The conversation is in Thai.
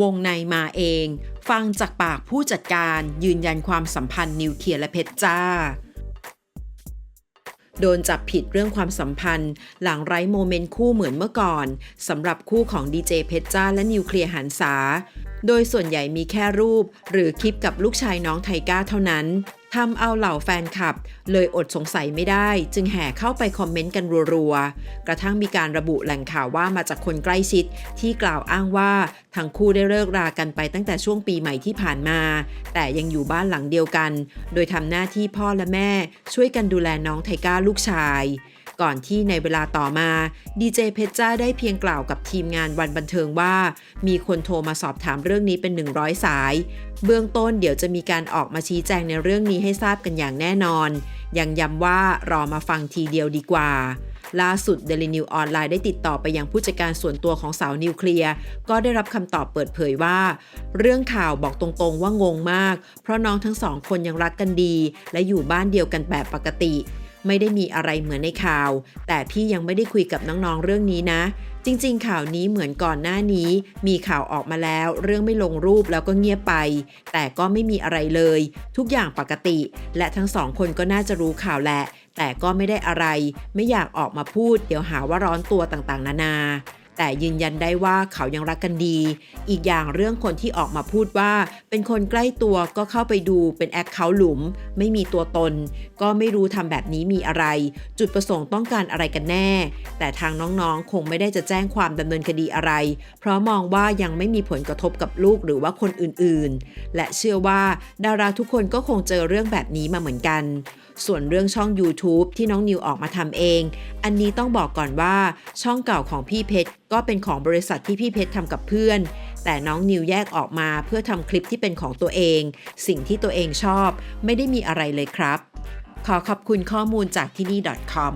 วงในมาเอง ฟังจากปากผู้จัดการยืนยันความสัมพันธ์นิวเคลียร์และเพชรจ้า โดนจับผิดเรื่องความสัมพันธ์ หลังไร้โมเมนต์คู่เหมือนเมื่อก่อนสำหรับคู่ของดีเจเพชรจ้าและนิวเคลียร์หันษาโดยส่วนใหญ่มีแค่รูป หรือคลิปกับลูกชายน้องไทก้าเท่านั้น ทำเอาเหล่าแฟนคลับ เลยอดสงสัยไม่ได้ จึงแห่เข้าไปคอมเมนต์กันรัวๆ กระทั่งมีการระบุแหล่งข่าวว่ามาจากคนใกล้ชิด ที่กล่าวอ้างว่าทั้งคู่ได้เลิกรากันไปตั้งแต่ช่วงปีใหม่ที่ผ่านมา แต่ยังอยู่บ้านหลังเดียวกัน โดยทำหน้าที่พ่อและแม่ ช่วยกันดูแลน้องไทก้าลูกชาย ก่อนที่ในเวลาต่อมาดีเจเพชรจ้าได้เพียงกล่าวกับทีมงานวันบันเทิงว่า มีคนโทรมาสอบถามเรื่องนี้เป็น 100 สาย เบื้องต้นเดี๋ยวจะมีการออกมาชี้แจงในเรื่องนี้ให้ทราบกันอย่างแน่นอน ยังย้ำว่ารอมาฟังทีเดียวดีกว่าล่าสุดเดลินิวออนไลน์ได้ติดต่อไปยังผู้จัดการส่วนตัวของสาวนิวเคลียร์ ก็ได้รับคำตอบเปิดเผยว่า เรื่องข่าวบอกตรงๆว่างงมาก เพราะน้องทั้งสองคนยังรักกันดี และอยู่บ้านเดียวกันแบบปกติ ไม่ได้มีอะไรเหมือนในข่าว แต่พี่ยังไม่ได้คุยกับน้องๆเรื่องนี้นะ จริงๆ ข่าวนี้เหมือนก่อนหน้านี้ มีข่าวออกมาแล้ว เรื่องไม่ลงรูปแล้วก็เงียบไป แต่ก็ไม่มีอะไรเลย ทุกอย่างปกติ และทั้งสองคนก็น่าจะรู้ข่าวแหละ แต่ก็ไม่ได้อะไร ไม่อยากออกมาพูด เดี๋ยวหาว่าร้อนตัวต่างๆ นานา แต่ยืนยันได้ว่าเขายังรักกันดี อีกอย่างเรื่องคนที่ออกมาพูดว่า เป็นคนใกล้ตัวก็เข้าไปดูเป็นแอคเคาท์หลุม ไม่มีตัวตน ก็ไม่รู้ทำแบบนี้มีอะไร จุดประสงค์ต้องการอะไรกันแน่ แต่ทางน้องๆ คงไม่ได้จะแจ้งความดำเนินคดีอะไร เพราะมองว่ายังไม่มีผลกระทบกับลูกหรือว่าคนอื่นๆ และเชื่อว่าดาราทุกคนก็คงเจอเรื่องแบบนี้มาเหมือนกันส่วนเรื่องช่อง YouTube ที่น้องนิวออกมาทำเอง อันนี้ต้องบอกก่อนว่าช่องเก่าของพี่เพชรก็เป็นของบริษัทที่พี่เพชรทำกับเพื่อน แต่น้องนิวแยกออกมาเพื่อทำคลิปที่เป็นของตัวเอง สิ่งที่ตัวเองชอบ ไม่ได้มีอะไรเลยครับ ขอขอบคุณข้อมูลจากที่นี่ .com